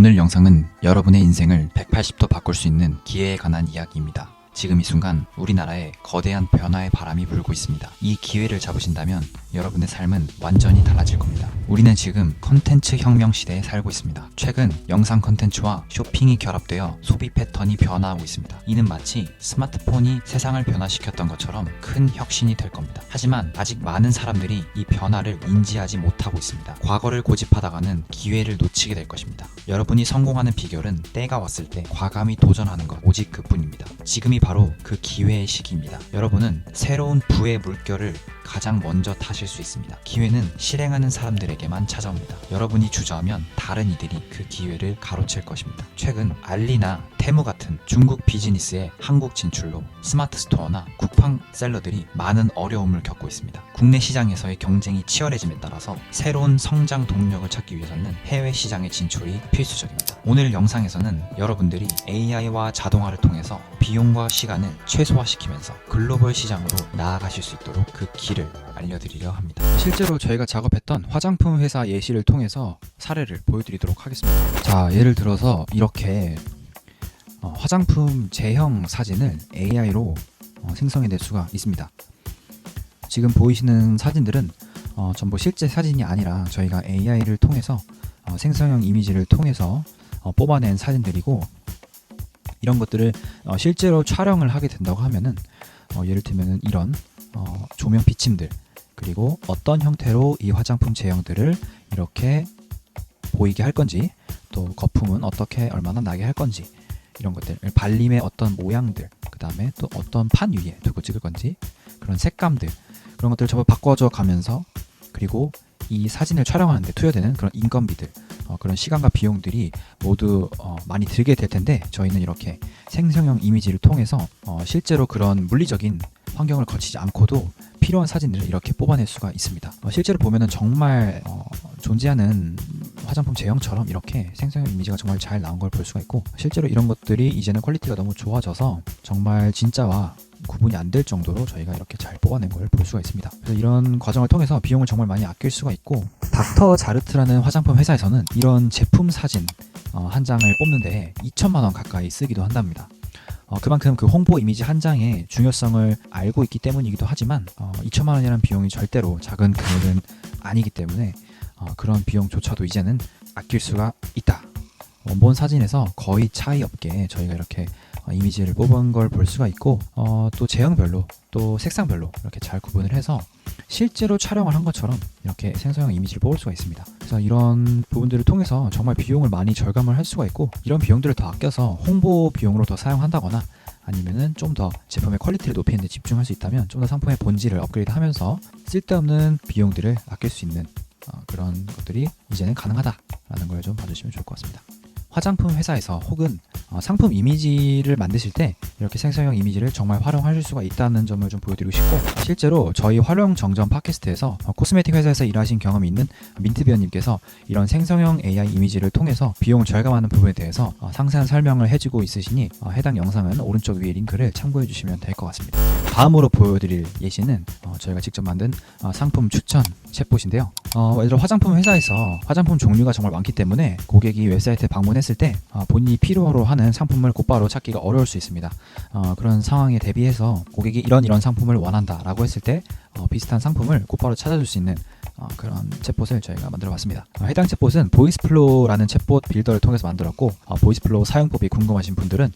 오늘 영상은 여러분의 인생을 180도 바꿀 수 있는 기회에 관한 이야기입니다. 지금 이 순간 우리나라에 거대한 변화의 바람이 불고 있습니다. 이 기회를 잡으신다면 여러분의 삶은 완전히 달라질 겁니다. 우리는 지금 컨텐츠 혁명 시대에 살고 있습니다. 최근 영상 컨텐츠와 쇼핑이 결합되어 소비 패턴이 변화하고 있습니다. 이는 마치 스마트폰이 세상을 변화시켰던 것처럼 큰 혁신이 될 겁니다. 하지만 아직 많은 사람들이 이 변화를 인지하지 못하고 있습니다. 과거를 고집하다가는 기회를 놓치게 될 것입니다. 여러분이 성공하는 비결은 때가 왔을 때 과감히 도전하는 것 오직 그뿐입니다. 지금이 바로 그 기회의 시기입니다. 여러분은 새로운 부의 물결을 가장 먼저 타실 수 있습니다. 기회는 실행하는 사람들에게만 찾아옵니다. 여러분이 주저하면 다른 이들이 그 기회를 가로챌 것입니다. 최근 알리나 테무 같은 중국 비즈니스의 한국 진출로 스마트 스토어나 쿠팡 셀러들이 많은 어려움을 겪고 있습니다. 국내 시장에서의 경쟁이 치열해짐에 따라서 새로운 성장 동력을 찾기 위해서는 해외 시장의 진출이 필수적입니다. 오늘 영상에서는 여러분들이 AI와 자동화를 통해서 비용과 시간을 최소화시키면서 글로벌 시장으로 나아가실 수 있도록 그 길을 알려드리려 합니다. 실제로 저희가 작업했던 화장품 회사 예시를 통해서 사례를 보여드리도록 하겠습니다. 자, 예를 들어서 이렇게 어, 화장품 제형 사진을 AI로 어, 생성해낼 수가 있습니다. 지금 보이시는 사진들은 어, 전부 실제 사진이 아니라 저희가 AI를 통해서 어, 생성형 이미지를 통해서 어, 뽑아낸 사진들이고 이런 것들을 어, 실제로 촬영을 하게 된다고 하면은 어, 예를 들면은 이런 어, 조명 비침들 그리고 어떤 형태로 이 화장품 제형들을 이렇게 보이게 할 건지 또 거품은 어떻게 얼마나 나게 할 건지 이런 것들 발림의 어떤 모양들 그 다음에 또 어떤 판 위에 두고 찍을 건지 그런 색감들 그런 것들을 전부 바꿔줘 가면서 그리고 이 사진을 촬영하는데 투여되는 그런 인건비들 어, 그런 시간과 비용들이 모두 어, 많이 들게 될 텐데 저희는 이렇게 생성형 이미지를 통해서 어, 실제로 그런 물리적인 환경을 거치지 않고도 필요한 사진들을 이렇게 뽑아낼 수가 있습니다. 어, 실제로 보면은 정말 어, 존재하는 화장품 제형처럼 이렇게 생성형 이미지가 정말 잘 나온 걸 볼 수가 있고 실제로 이런 것들이 이제는 퀄리티가 너무 좋아져서 정말 진짜와 구분이 안 될 정도로 저희가 이렇게 잘 뽑아낸 걸 볼 수가 있습니다. 그래서 이런 과정을 통해서 비용을 정말 많이 아낄 수가 있고 닥터 자르트라는 화장품 회사에서는 이런 제품 사진 어, 한 장을 뽑는데 2천만 원 가까이 쓰기도 한답니다. 어, 그만큼 그 홍보 이미지 한 장의 중요성을 알고 있기 때문이기도 하지만 어, 2천만 원이라는 비용이 절대로 작은 금액은 아니기 때문에 어, 그런 비용조차도 이제는 아낄 수가 있다. 원본 사진에서 거의 차이 없게 저희가 이렇게 어, 이미지를 뽑은 걸 볼 수가 있고 어, 또 제형별로 또 색상별로 이렇게 잘 구분을 해서 실제로 촬영을 한 것처럼 이렇게 생성형 이미지를 뽑을 수가 있습니다. 그래서 이런 부분들을 통해서 정말 비용을 많이 절감을 할 수가 있고 이런 비용들을 더 아껴서 홍보 비용으로 더 사용한다거나 아니면은 좀 더 제품의 퀄리티를 높이는 데 집중할 수 있다면 좀 더 상품의 본질을 업그레이드 하면서 쓸데없는 비용들을 아낄 수 있는 어, 그런 것들이 이제는 가능하다라는 걸 좀 봐주시면 좋을 것 같습니다. 화장품 회사에서 혹은 어, 상품 이미지를 만드실 때 이렇게 생성형 이미지를 정말 활용하실 수가 있다는 점을 좀 보여드리고 싶고 실제로 저희 활용 정전 팟캐스트에서 어, 코스메틱 회사에서 일하신 경험이 있는 민트비어님께서 이런 생성형 AI 이미지를 통해서 비용을 절감하는 부분에 대해서 어, 상세한 설명을 해주고 있으시니 어, 해당 영상은 오른쪽 위에 링크를 참고해 주시면 될 것 같습니다. 다음으로 보여드릴 예시는 어, 저희가 직접 만든 어, 상품 추천 챗봇인데요. 어, 예를 들어 화장품 회사에서 화장품 종류가 정말 많기 때문에 고객이 웹사이트에 방문 했을 때 어, 본인이 필요로 하는 상품을 곧바로 찾기가 어려울 수 있습니다. 어, 그런 상황에 대비해서 고객이 이런 이런 상품을 원한다라고 했을 때 어, 비슷한 상품을 곧바로 찾아줄 수 있는 어, 그런 챗봇을 저희가 만들어봤습니다. 어, 해당 챗봇은 보이스플로우라는 챗봇 빌더를 통해서 만들었고 어, 보이스플로우 사용법이 궁금하신 분들은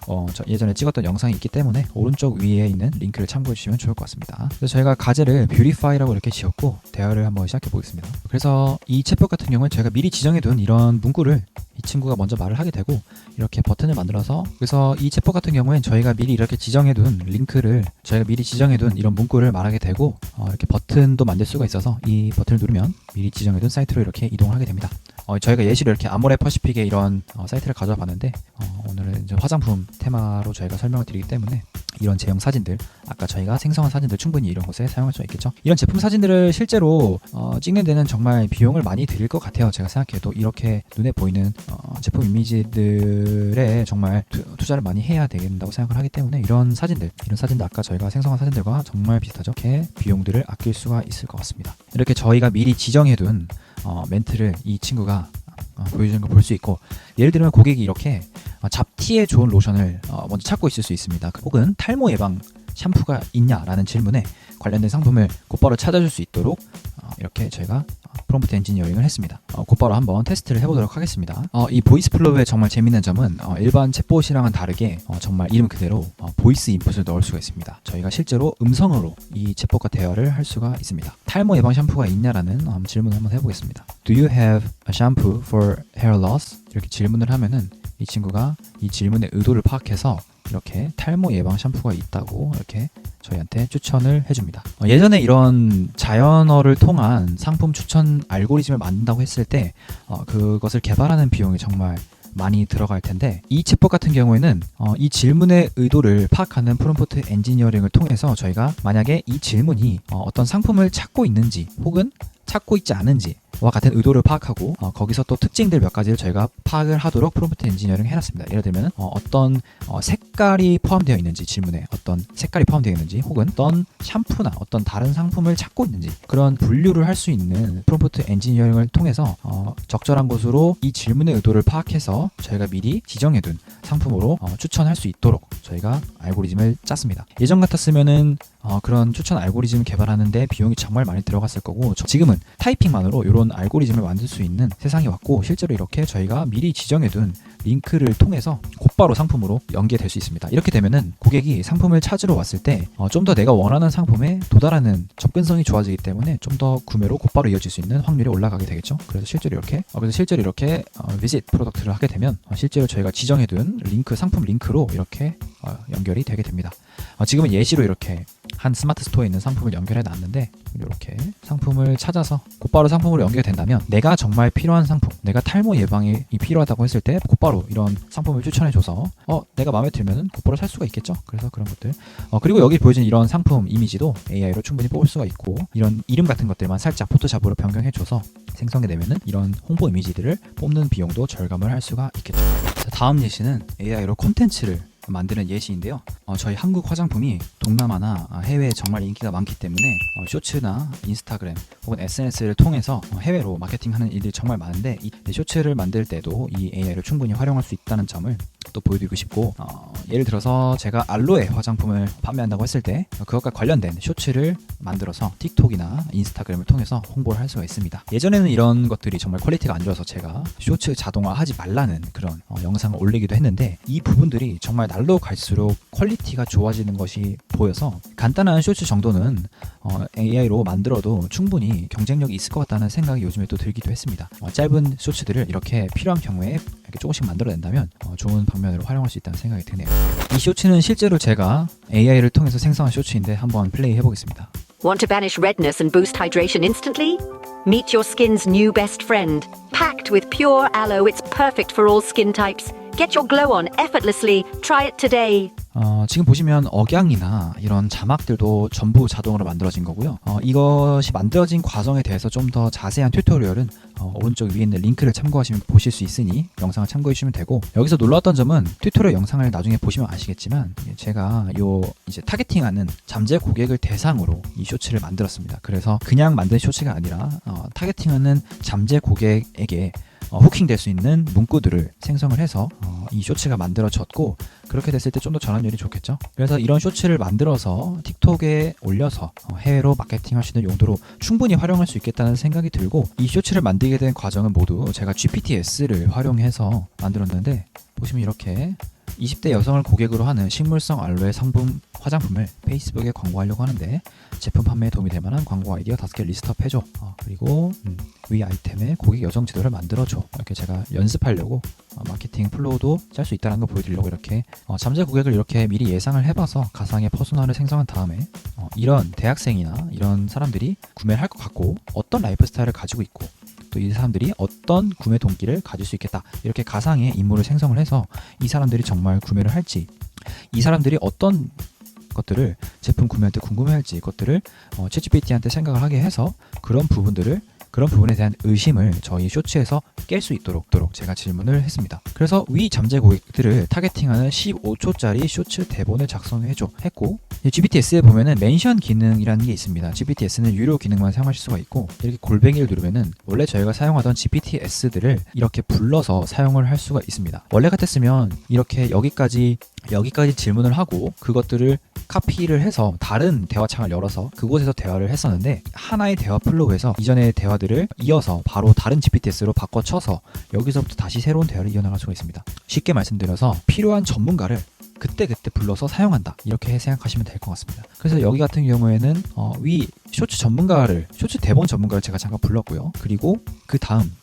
예전에 찍었던 영상이 있기 때문에 오른쪽 위에 있는 링크를 참고해 주시면 좋을 것 같습니다. 그래서 저희가 가제를 뷰리파이라고 이렇게 지었고 대화를 한번 시작해 보겠습니다. 그래서 이 챗봇 같은 경우는 저희가 미리 지정해 둔 이런 문구를 이 친구가 먼저 말을 하게 되고 이렇게 버튼을 만들어서 그래서 이 챗봇 같은 경우엔 저희가 미리 이렇게 지정해둔 링크를 저희가 미리 지정해둔 이런 문구를 말하게 되고 어, 이렇게 버튼도 만들 수가 있어서 이 버튼을 누르면 미리 지정해둔 사이트로 이렇게 이동을 하게 됩니다. 어, 저희가 예시로 이렇게 아모레 퍼시픽의 이런 어, 사이트를 가져와 봤는데 어, 오늘은 화장품 테마로 저희가 설명을 드리기 때문에 이런 제형 사진들 아까 저희가 생성한 사진들 충분히 이런 곳에 사용할 수 있겠죠. 이런 제품 사진들을 실제로 어, 찍는 데는 정말 비용을 많이 들일 것 같아요. 제가 생각해도 이렇게 눈에 보이는 어, 제품 이미지들에 정말 투, 투자를 많이 해야 된다고 생각을 하기 때문에 이런 사진들, 이런 사진들 아까 저희가 생성한 사진들과 정말 비슷하죠. 이렇게 비용들을 아낄 수가 있을 것 같습니다. 이렇게 저희가 미리 지정해둔 어, 멘트를 이 친구가 어, 보여주는 걸 볼 수 있고 예를 들면 고객이 이렇게 어, 잡티에 좋은 로션을 어, 먼저 찾고 있을 수 있습니다. 혹은 탈모 예방 샴푸가 있냐라는 질문에 관련된 상품을 곧바로 찾아줄 수 있도록 어, 이렇게 저희가 어, 프롬프트 엔지니어링을 했습니다. 어, 곧바로 한번 테스트를 해보도록 하겠습니다. 어, 이 보이스 플로우의 정말 재밌는 점은 어, 일반 챗봇이랑은 다르게 어, 정말 이름 그대로 어, 보이스 인풋을 넣을 수가 있습니다. 저희가 실제로 음성으로 이 챗봇과 대화를 할 수가 있습니다. 탈모 예방 샴푸가 있냐라는 어, 질문을 한번 해보겠습니다. Do you have a shampoo for hair loss? 이렇게 질문을 하면은 이 친구가 이 질문의 의도를 파악해서 이렇게 탈모 예방 샴푸가 있다고 이렇게 저희한테 추천을 해줍니다. 어, 예전에 이런 자연어를 통한 상품 추천 알고리즘을 만든다고 했을 때 어, 그것을 개발하는 비용이 정말 많이 들어갈 텐데 이 챗봇 같은 경우에는 어, 이 질문의 의도를 파악하는 프롬프트 엔지니어링을 통해서 저희가 만약에 이 질문이 어, 떤 상품을 찾고 있는지 혹은 찾고 있지 않은지 와 같은 의도를 파악하고 어, 거기서 또 특징들 몇 가지를 저희가 파악을 하도록 프롬프트 엔지니어링 해놨습니다. 예를 들면 어, 떤 색깔이 포함되어 있는지 질문에 어떤 색깔이 포함되어 있는지 혹은 어떤 샴푸나 어떤 다른 상품을 찾고 있는지 그런 분류를 할 수 있는 프롬프트 엔지니어링을 통해서 어, 적절한 곳으로 이 질문의 의도를 파악해서 저희가 미리 지정해둔 상품으로 어, 추천할 수 있도록 저희가 알고리즘을 짰습니다. 예전 같았으면은 어, 그런 추천 알고리즘 개발하는데 비용이 정말 많이 들어갔을 거고 저- 지금은 타이핑만으로 이런 알고리즘을 만들 수 있는 세상이 왔고 실제로 이렇게 저희가 미리 지정해둔 링크를 통해서 곧바로 상품으로 연계될 수 있습니다. 이렇게 되면은 고객이 상품을 찾으러 왔을 때 좀 더 내가 원하는 상품에 도달하는 접근성이 좋아지기 때문에 좀 더 구매로 곧바로 이어질 수 있는 확률이 올라가게 되겠죠. 그래서 실제로 이렇게 어, 그래서 실제로 이렇게 어, 비짓 프로덕트를 하게 되면 어, 실제로 저희가 지정해둔 링크 상품 링크로 이렇게 어, 연결이 되게 됩니다. 어, 지금은 예시로 이렇게 한 스마트 스토어에 있는 상품을 연결해 놨는데 이렇게 상품을 찾아서 곧바로 상품으로 연결된다면 내가 정말 필요한 상품, 내가 탈모 예방이 필요하다고 했을 때 곧바로 이런 상품을 추천해줘서 어 내가 마음에 들면은 곧바로 살 수가 있겠죠. 그래서 그런 것들. 어 그리고 여기 보여진 이런 상품 이미지도 AI로 충분히 뽑을 수가 있고 이런 이름 같은 것들만 살짝 포토샵으로 변경해줘서 생성해내면은 이런 홍보 이미지들을 뽑는 비용도 절감을 할 수가 있겠죠. 자, 다음 예시는 AI로 콘텐츠를 만드는 예시인데요. 어, 저희 한국 화장품이 동남아나 아, 해외에 정말 인기가 많기 때문에 어, 쇼츠나 인스타그램 혹은 SNS를 통해서 어, 해외로 마케팅하는 일들이 정말 많은데 이 쇼츠를 만들 때도 이 AI를 충분히 활용할 수 있다는 점을 또 보여드리고 싶고 어, 예를 들어서 제가 알로에 화장품을 판매한다고 했을 때 어, 그것과 관련된 쇼츠를 만들어서 틱톡이나 인스타그램을 통해서 홍보를 할 수가 있습니다. 예전에는 이런 것들이 정말 퀄리티가 안 좋아서 제가 쇼츠 자동화하지 말라는 그런 어, 영상을 올리기도 했는데 이 부분들이 정말 날로 갈수록 퀄리티가 좋아지는 것이 보여서 간단한 쇼츠 정도는 어, AI로 만들어도 충분히 경쟁력이 있을 것 같다는 생각이 요즘에 또 들기도 했습니다. 어, 짧은 쇼츠들을 이렇게 필요한 경우에 이렇게 조금씩 만들어낸다면 어, 좋은 방면으로 활용할 수 있다는 생각이 드네요. 이 쇼츠는 실제로 제가 AI를 통해서 생성한 쇼츠인데 한번 플레이 해보겠습니다. Want to banish redness and boost hydration instantly? Meet your skin's new best friend. Packed with pure aloe, it's perfect for all skin types. Get your glow on effortlessly. Try it today. 어, 지금 보시면 억양이나 이런 자막들도 전부 자동으로 만들어진 거고요. 어, 이것이 만들어진 과정에 대해서 좀 더 자세한 튜토리얼은 어, 오른쪽 위에 있는 링크를 참고하시면 보실 수 있으니 영상을 참고해 주시면 되고 여기서 놀라웠던 점은 튜토리얼 영상을 나중에 보시면 아시겠지만 제가 요 이제 타겟팅하는 잠재 고객을 대상으로 이 쇼츠를 만들었습니다. 그래서 그냥 만든 쇼츠가 아니라 어, 타겟팅하는 잠재 고객에게 어, 후킹될 수 있는 문구들을 생성을 해서 어, 이 쇼츠가 만들어졌고 그렇게 됐을 때 좀 더 전환율이 좋겠죠. 그래서 이런 쇼츠를 만들어서 틱톡에 올려서 어, 해외로 마케팅할 수 있는 용도로 충분히 활용할 수 있겠다는 생각이 들고 이 쇼츠를 만들게 된 과정은 모두 제가 GPTS를 활용해서 만들었는데 보시면 이렇게 20대 여성을 고객으로 하는 식물성 알로에 성분 화장품을 페이스북에 광고하려고 하는데 제품 판매에 도움이 될 만한 광고 아이디어 5개 리스트업 해줘. 어, 그리고 음, 위 아이템에 고객 여정 지도를 만들어줘. 이렇게 제가 연습하려고 어, 마케팅 플로우도 짤 수 있다는 걸 보여드리려고 이렇게 어, 잠재 고객을 이렇게 미리 예상을 해봐서 가상의 퍼소나를 생성한 다음에 어, 이런 대학생이나 이런 사람들이 구매를 할 것 같고 어떤 라이프 스타일을 가지고 있고 또 이 사람들이 어떤 구매 동기를 가질 수 있겠다. 이렇게 가상의 인물을 생성을 해서 이 사람들이 정말 구매를 할지 이 사람들이 어떤 것들을 제품 구매할 때 궁금해할지 것들을 어, 챗GPT한테 생각을 하게 해서 그런 부분들을 그런 부분에 대한 의심을 저희 쇼츠에서 깰 수 있도록 도록 제가 질문을 했습니다. 그래서 위 잠재 고객들을 타겟팅하는 15초짜리 쇼츠 대본을 작성해줘 했고 GPTS에 보면은 멘션 기능이라는 게 있습니다. GPTS는 유료 기능만 사용하실 수가 있고 이렇게 골뱅이를 누르면은 원래 저희가 사용하던 GPTS들을 이렇게 불러서 사용을 할 수가 있습니다. 원래 같았으면 이렇게 여기까지 여기까지 질문을 하고 그것들을 카피를 해서 다른 대화창을 열어서 그곳에서 대화를 했었는데 하나의 대화 플로우에서 이전의 대화들을 이어서 바로 다른 GPTS로 바꿔 쳐서 여기서부터 다시 새로운 대화를 이어나갈 수가 있습니다. 쉽게 말씀드려서 필요한 전문가를 그때그때 불러서 사용한다. 이렇게 생각하시면 될 것 같습니다. 그래서 여기 같은 경우에는 어, 위 쇼츠 전문가를 쇼츠 대본 전문가를 제가 잠깐 불렀고요. 그리고 그 다음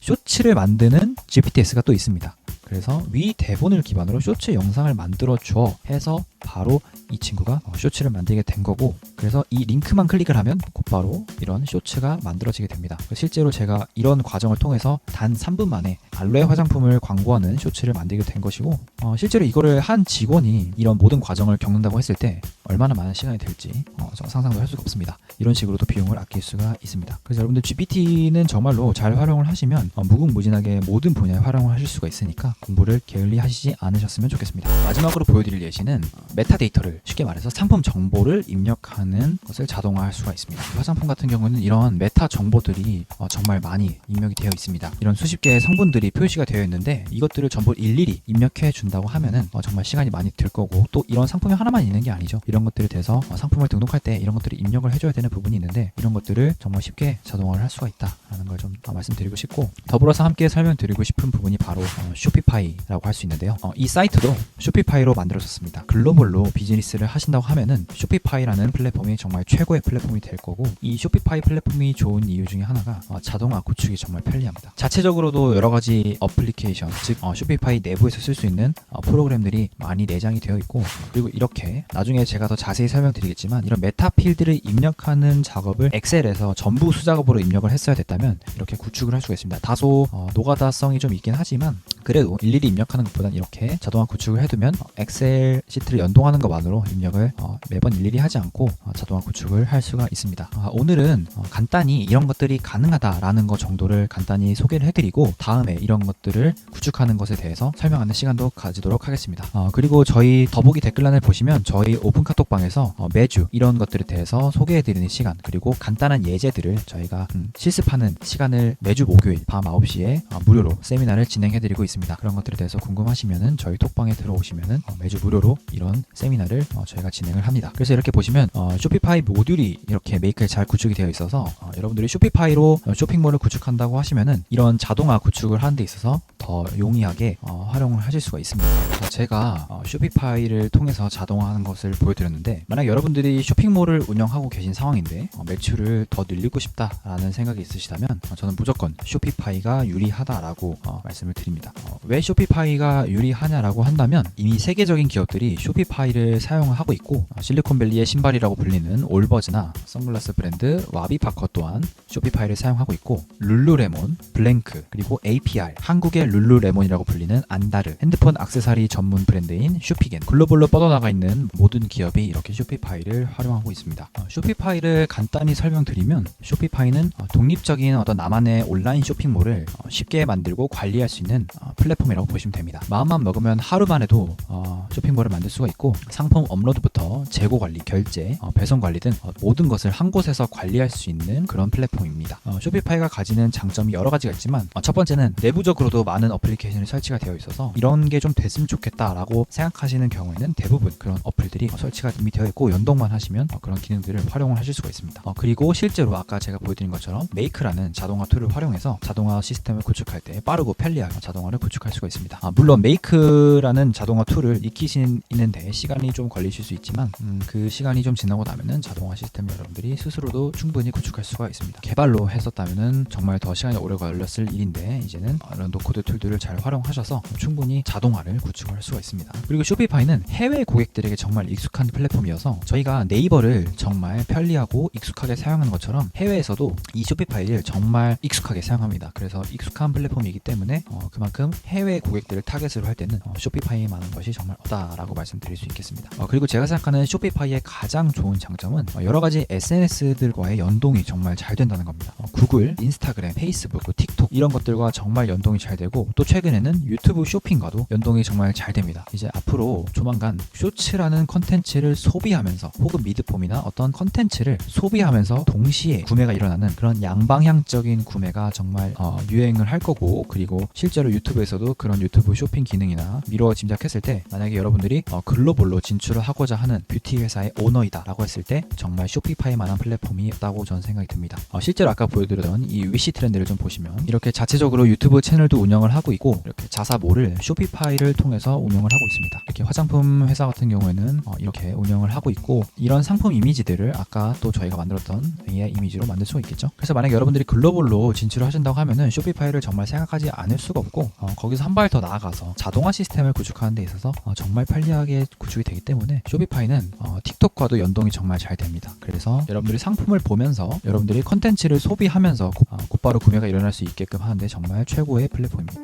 쇼츠를 만드는 GPTS가 또 있습니다 그래서 위 대본을 기반으로 쇼츠 영상을 만들어 줘 해서 바로 이 친구가 어, 쇼츠를 만들게 된 거고 그래서 이 링크만 클릭을 하면 곧바로 이런 쇼츠가 만들어지게 됩니다. 실제로 제가 이런 과정을 통해서 단 3분 만에 알로에 화장품을 광고하는 쇼츠를 만들게 된 것이고 어, 실제로 이거를 한 직원이 이런 모든 과정을 겪는다고 했을 때 얼마나 많은 시간이 들지 어, 저 상상도 할 수가 없습니다. 이런 식으로도 비용을 아낄 수가 있습니다. 그래서 여러분들 GPT는 정말로 잘 활용을 하시면 어, 무궁무진하게 모든 분야에 활용을 하실 수가 있으니까 공부를 게을리 하시지 않으셨으면 좋겠습니다. 마지막으로 보여드릴 예시는 어, 메타데이터를 쉽게 말해서 상품 정보를 입력하는 것을 자동화할 수가 있습니다. 화장품 같은 경우는 이런 메타 정보들이 어, 정말 많이 입력이 되어 있습니다. 이런 수십 개의 성분들이 표시가 되어 있는데 이것들을 전부 일일이 입력해 준다고 하면은 어, 정말 시간이 많이 들 거고 또 이런 상품이 하나만 있는 게 아니죠. 이런 것들에 대해서 어, 상품을 등록할 때 이런 것들을 입력을 해줘야 되는 부분이 있는데 이런 것들을 정말 쉽게 자동화를 할 수가 있다라는 걸 좀 말씀드리고 싶고 더불어서 함께 설명드리고 싶은 부분이 바로 어, 쇼피파이라고 할 수 있는데요. 어, 이 사이트도 쇼피파이로 만들어졌습니다. 글로벌 로 비즈니스를 하신다고 하면은 쇼피파이라는 플랫폼이 정말 최고의 플랫폼이 될 거고 이 쇼피파이 플랫폼이 좋은 이유 중에 하나가 어, 자동화 구축이 정말 편리합니다. 자체적으로도 여러 가지 어플리케이션 즉 어, 쇼피파이 내부에서 쓸 수 있는 어, 프로그램들이 많이 내장이 되어 있고 그리고 이렇게 나중에 제가 더 자세히 설명드리겠지만 이런 메타 필드를 입력하는 작업을 엑셀에서 전부 수작업으로 입력을 했어야 됐다면 이렇게 구축을 할 수가 있습니다. 다소 어, 노가다성이 좀 있긴 하지만 그래도 일일이 입력하는 것보단 이렇게 자동화 구축을 해두면 어, 엑셀 시트를 연 동하는 것만으로 입력을 어, 매번 일일이 하지 않고 어, 자동화 구축을 할 수가 있습니다. 아, 오늘은 어, 간단히 이런 것들이 가능하다라는 것 정도를 간단히 소개를 해드리고 다음에 이런 것들을 구축하는 것에 대해서 설명하는 시간도 가지도록 하겠습니다. 어, 그리고 저희 더보기 댓글란을 보시면 저희 오픈 카톡방에서 어, 매주 이런 것들에 대해서 소개해드리는 시간 그리고 간단한 예제들을 저희가 음, 실습하는 시간을 매주 목요일 밤 9시에 어, 무료로 세미나를 진행해드리고 있습니다. 그런 것들에 대해서 궁금하시면은 저희 톡방에 들어오시면은 어, 매주 무료로 이런 세미나를 어, 저희가 진행을 합니다. 그래서 이렇게 보시면 어, 쇼피파이 모듈이 이렇게 메이크에 잘 구축이 되어 있어서 어, 여러분들이 쇼피파이로 어, 쇼핑몰을 구축한다고 하시면은 이런 자동화 구축을 하는 데 있어서 더 용이하게 어, 활용을 하실 수가 있습니다. 그래서 제가 어, 쇼피파이를 통해서 자동화하는 것을 보여드렸는데 만약 여러분들이 쇼핑몰을 운영하고 계신 상황인데 어, 매출을 더 늘리고 싶다라는 생각이 있으시다면 어, 저는 무조건 쇼피파이가 유리하다라고 어, 말씀을 드립니다. 어, 왜 쇼피파이가 유리하냐라고 한다면 이미 세계적인 기업들이 쇼피 파이를 사용을 하고 있고 어, 실리콘밸리의 신발이라고 불리는 올버즈나 선글라스 브랜드 와비파커 또한 쇼피파이를 사용하고 있고 룰루레몬, 블랭크 그리고 APR 한국의 룰루레몬이라고 불리는 안다르 핸드폰 악세사리 전문 브랜드인 쇼피겐 글로벌로 뻗어나가 있는 모든 기업이 이렇게 쇼피파이를 활용하고 있습니다. 어, 쇼피파이를 간단히 설명드리면 쇼피파이는 어, 독립적인 어떤 나만의 온라인 쇼핑몰을 어, 쉽게 만들고 관리할 수 있는 어, 플랫폼이라고 보시면 됩니다. 마음만 먹으면 하루만 해도 어, 쇼핑몰을 만들 수가 있고 상품 업로드부터 재고 관리, 결제, 어, 배송 관리 등 어, 모든 것을 한 곳에서 관리할 수 있는 그런 플랫폼입니다. 어, 쇼피파이가 가지는 장점이 여러 가지가 있지만 어, 첫 번째는 내부적으로도 많은 어플리케이션이 설치가 되어 있어서 이런 게 좀 됐으면 좋겠다라고 생각하시는 경우에는 대부분 그런 어플들이 어, 설치가 이미 되어 있고 연동만 하시면 어, 그런 기능들을 활용을 하실 수가 있습니다. 어, 그리고 실제로 아까 제가 보여드린 것처럼 메이크라는 자동화 툴을 활용해서 자동화 시스템을 구축할 때 빠르고 편리한 자동화를 구축할 수가 있습니다. 아, 물론 메이크라는 자동화 툴을 익히시는데 시간이 좀 걸리실 수 있지만 음, 그 시간이 좀 지나고 나면은 자동화 시스템 여러분들이 스스로도 충분히 구축할 수가 있습니다. 개발로 했었다면은 정말 더 시간이 오래 걸렸을 일인데 이제는 이런 노코드 툴들을 잘 활용하셔서 충분히 자동화를 구축할 수가 있습니다. 그리고 쇼피파이는 해외 고객들에게 정말 익숙한 플랫폼이어서 저희가 네이버를 정말 편리하고 익숙하게 사용하는 것처럼 해외에서도 이 쇼피파이를 정말 익숙하게 사용합니다. 그래서 익숙한 플랫폼이기 때문에 어, 그만큼 해외 고객들을 타겟으로 할 때는 어, 쇼피파이만한 것이 정말 없다라고 말씀드릴 수수 있겠습니다. 어, 그리고 제가 생각하는 쇼피파이의 가장 좋은 장점은 어, 여러 가지 SNS들과의 연동이 정말 잘 된다는 겁니다. 어, 구글, 인스타그램, 페이스북, 또 틱톡 이런 것들과 정말 연동이 잘 되고 또 최근에는 유튜브 쇼핑과도 연동이 정말 잘 됩니다. 이제 앞으로 조만간 쇼츠라는 컨텐츠를 소비하면서 혹은 미드폼이나 어떤 컨텐츠를 소비하면서 동시에 구매가 일어나는 그런 양방향적인 구매가 정말 어, 유행을 할 거고 그리고 실제로 유튜브에서도 그런 유튜브 쇼핑 기능이나 미뤄 짐작했을 때 만약에 여러분들이 어, 글 로벌로 진출을 하고자 하는 뷰티 회사의 오너이다 라고 했을 때 정말 쇼피파이 만한 플랫폼이 없다고 저는 생각이 듭니다. 어, 실제로 아까 보여드렸던 이 위시 트렌드를 좀 보시면 이렇게 자체적으로 유튜브 채널도 운영을 하고 있고 이렇게 자사몰을 쇼피파이를 통해서 운영을 하고 있습니다. 이렇게 화장품 회사 같은 경우에는 어, 이렇게 운영을 하고 있고 이런 상품 이미지들을 아까 또 저희가 만들었던 AI 이미지로 만들 수가 있겠죠. 그래서 만약에 여러분들이 글로벌로 진출을 하신다고 하면은 쇼피파이를 정말 생각하지 않을 수가 없고 어, 거기서 한 발 더 나아가서 자동화 시스템을 구축하는 데 있어서 어, 정말 편리하게 구축이 되기 때문에 쇼피파이는 어, 틱톡과도 연동이 정말 잘 됩니다. 그래서 여러분들이 상품을 보면서 여러분들이 컨텐츠를 소비하면서 고- 어, 곧바로 구매가 일어날 수 있게끔 하는데 정말 최고의 플랫폼입니다.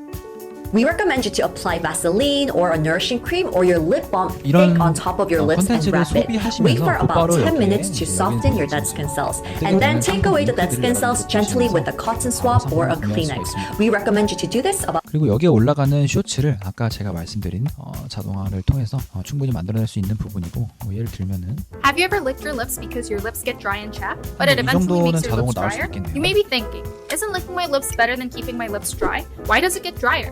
We recommend you to apply Vaseline or a nourishing cream or your lip balm 이런, thick on top of your 어, lips and 컨텐츠를 wrap it. 소비하시면서 Wait for about 곧바로 10 이렇게 minutes to 여기 soften your dead 보시면서 skin cells. 어떻게 And then 보면 take away the dead 상품 skin cells 링크들을 gently with a 보시면서 cotton swab or a 상품을 구매할 수가 Kleenex. 있습니다. We recommend you to do this about 그리고 여기에 올라가는 쇼츠를 아까 제가 말씀드린 어, 자동화를 통해서 어, 충분히 만들어낼 수 있는 부분이고 뭐 예를 들면은 Have you ever licked your lips because your lips get dry and chapped, but it 이 eventually 정도는 makes your lips 자동으로 나올 수 drier? 있겠네요. You may be thinking, isn't licking my lips better than keeping my lips dry? Why does it get drier?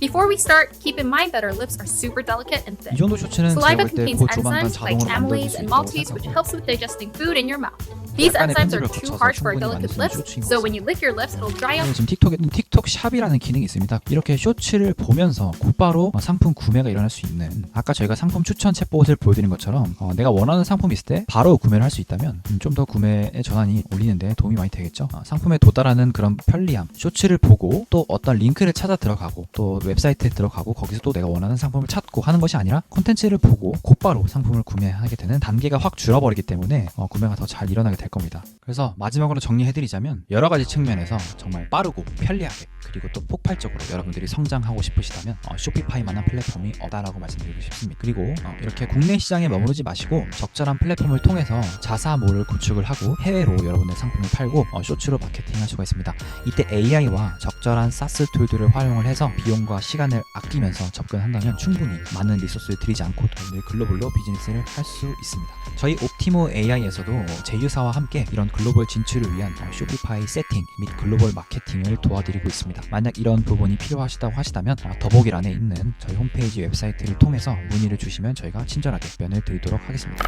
Before we start, keep in mind that our lips are super delicate and 이 thin. 정도 쇼츠는 제가 Saliva 볼때 contains 곧 조만간 enzymes like 자동으로 만들어질 amylase 수 and 있다고 maltase, which 생각합니다. helps with digesting food in your mouth. These 약간의 enzymes are 편집을 too 거쳐서 harsh for 충분히 our delicate 만들 수 있는 lips, 쇼츠인 것 so when you lick your lips, it'll dry out. 지금 틱톡에는 틱톡 샵이라는 기능이 있습니다. 이렇게 쇼츠를 보면서 곧바로 어, 상품 구매가 일어날 수 있는 아까 저희가 상품 추천 챗봇을 보여드린 것처럼 어, 내가 원하는 상품이 있을 때 바로 구매를 할 수 있다면 음, 좀더 구매의 전환이 올리는데 도움이 많이 되겠죠. 어, 상품에 도달하는 그런 편리함, 쇼츠를 보고 또 어떤 링크를 찾아 들어가고 또 웹사이트에 들어가고 거기서 또 내가 원하는 상품을 찾고 하는 것이 아니라 콘텐츠를 보고 곧바로 상품을 구매하게 되는 단계가 확 줄어버리기 때문에 어, 구매가 더 잘 일어나게 될 겁니다. 그래서 마지막으로 정리해드리자면 여러 가지 측면에서 정말 빠르고 편리하게 그리고 또 폭발적으로 여러분들이 성장하고 싶으시다면 어, 쇼피파이만한 플랫폼이 없다라고 말씀드리고 싶습니다. 그리고 어, 이렇게 국내 시장에 머무르지 마시고 적절한 플랫폼을 통해서 자사몰을 구축을 하고 해외로 여러분의 상품을 팔고 어, 쇼츠로 마케팅할 수가 있습니다. 이때 AI와 적절한 사스 툴들을 활용을 해서 비용과 시간을 아끼면서 접근한다면 충분히 많은 리소스를 들이지 않고 여러분들이 글로벌로 비즈니스를 할 수 있습니다. 저희 옵티모 AI에서도 제휴사와 함께 이런 글로벌 진출을 위한 어, 쇼피파이 세팅 및 글로벌 마케팅을 도와드리고 있습니다. 만약 이런 부분이 필요하시다고 하시다면 어, 더보기란에 있는 저희 홈페이지 웹사이트를 통해서 문의를 주시면 저희가 친절하게 면을 드리도록 하겠습니다.